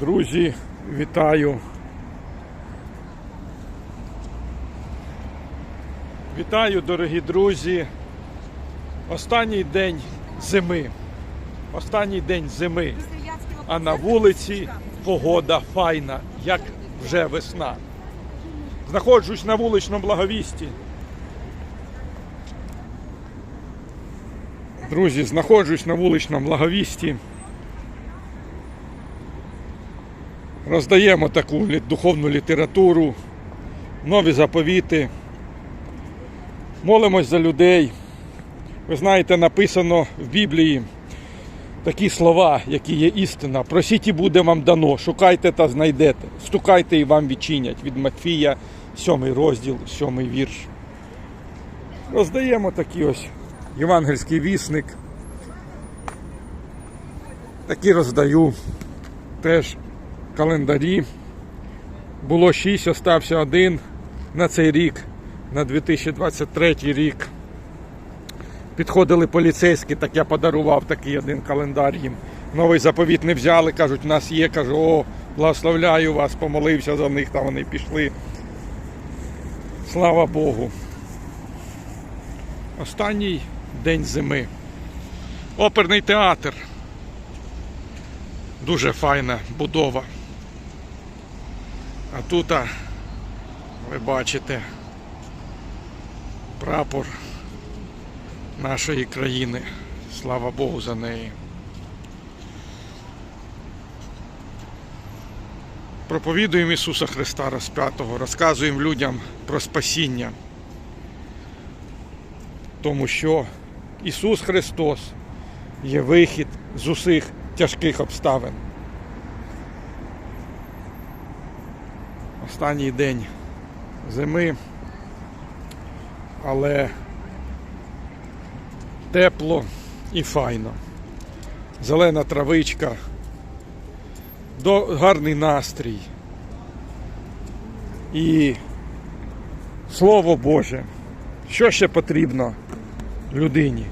Друзі, вітаю. Вітаю, дорогі друзі. Останній день зими. Останній день зими. А на вулиці погода файна, як вже весна. Знаходжусь на вуличному благовісті. Друзі, знаходжусь на вуличному благовісті. Роздаємо таку духовну літературу, нові заповіти. Молимось за людей. Ви знаєте, написано в Біблії такі слова, які є істина. Просіть і буде вам дано, шукайте та знайдете, стукайте і вам відчинять. Від Матфія, 7 розділ, 7 вірш. Роздаємо такий ось євангельський вісник. Такі роздаю теж календарі. Було 6, остався один на цей рік, на 2023 рік. Підходили поліцейські, так я подарував такий один календар їм. Новий заповіт не взяли, кажуть, у нас є. Кажу, о, благословляю вас, помолився за них, та вони пішли. Слава Богу. Останній день зими. Оперний театр. Дуже файна будова. А тут, ви бачите, прапор нашої країни. Слава Богу за неї. Проповідуємо Ісуса Христа розп'ятого, розказуємо людям про спасіння. Тому що Ісус Христос є вихід з усіх тяжких обставин. Останній день зими, але тепло і файно. Зелена травичка, гарний настрій. І Слово Боже, що ще потрібно людині,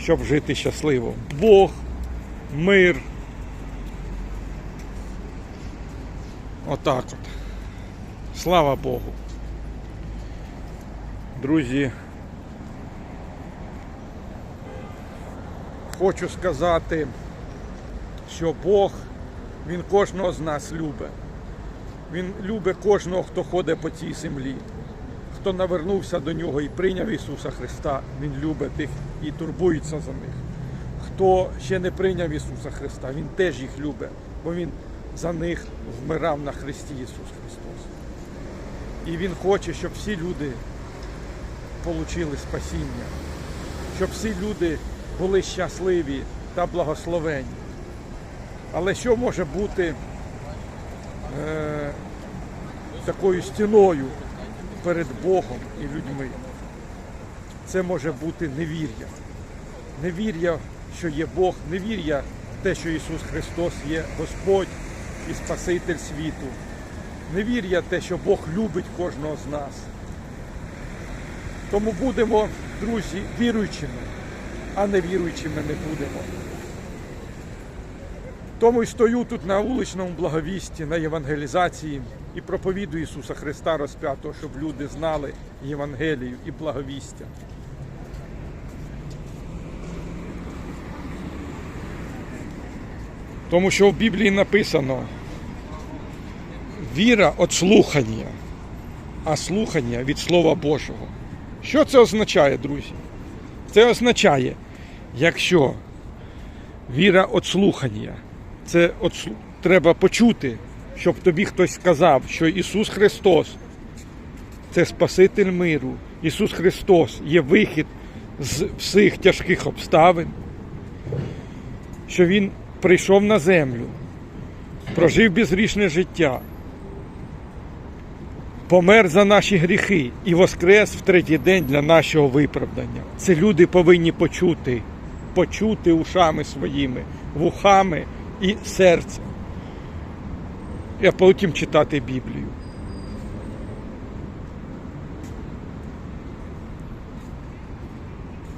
щоб жити щасливо? Бог, мир. Отак от. Слава Богу. Друзі, хочу сказати, що Бог, Він кожного з нас любить. Він любить кожного, хто ходить по цій землі. Хто навернувся до нього і прийняв Ісуса Христа, Він любить тих і турбується за них. Хто ще не прийняв Ісуса Христа, Він теж їх любить, бо Він за них вмирав на Христі Ісус Христос. І Він хоче, щоб всі люди отримали спасіння, щоб всі люди були щасливі та благословені. Але що може бути е, такою стіною перед Богом і людьми? Це може бути невір'я. Невір'я, що є Бог, невір'я в те, що Ісус Христос є Господь і Спаситель світу. Невір'я в те, що Бог любить кожного з нас. Тому будемо, друзі, віруючими, а не віруючими не будемо. Тому й стою тут на вуличному благовісті, на євангелізації і проповідую Ісуса Христа розп'ятого, щоб люди знали Євангелію і благовістя. Тому що в Біблії написано віра від слухання, а слухання від Слова Божого. Що це означає, друзі? Це означає, якщо віра від слухання, це от треба почути, щоб тобі хтось сказав, що Ісус Христос це Спаситель миру. Ісус Христос є вихід з всіх тяжких обставин, що Він прийшов на землю, прожив безгрішне життя, помер за наші гріхи і воскрес в третій день для нашого виправдання. Це люди повинні почути, почути ушами своїми, вухами і серцем. І потім читати Біблію.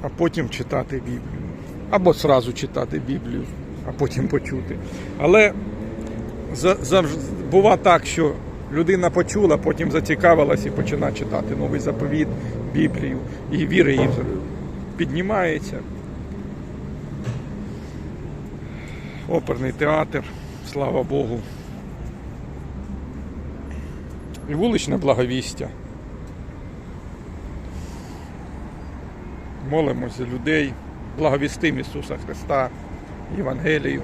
А потім читати Біблію. Або зразу читати Біблію, а потім почути. Але за, бува так, що людина почула, потім зацікавилась і починає читати новий заповіт, Біблію, і віра її піднімається. Оперний театр, слава Богу. І вуличне благовістя. Молимося людей, благовістим Ісуса Христа, Євангелію.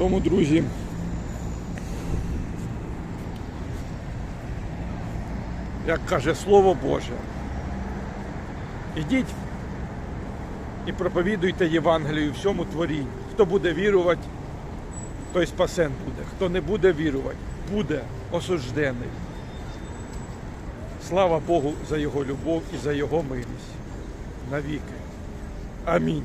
Тому, друзі, як каже Слово Боже, ідіть і проповідуйте Євангелію всьому творінню. Хто буде вірувати, той спасен буде. Хто не буде вірувати, буде осуждений. Слава Богу за Його любов і за Його милість. Навіки. Амінь.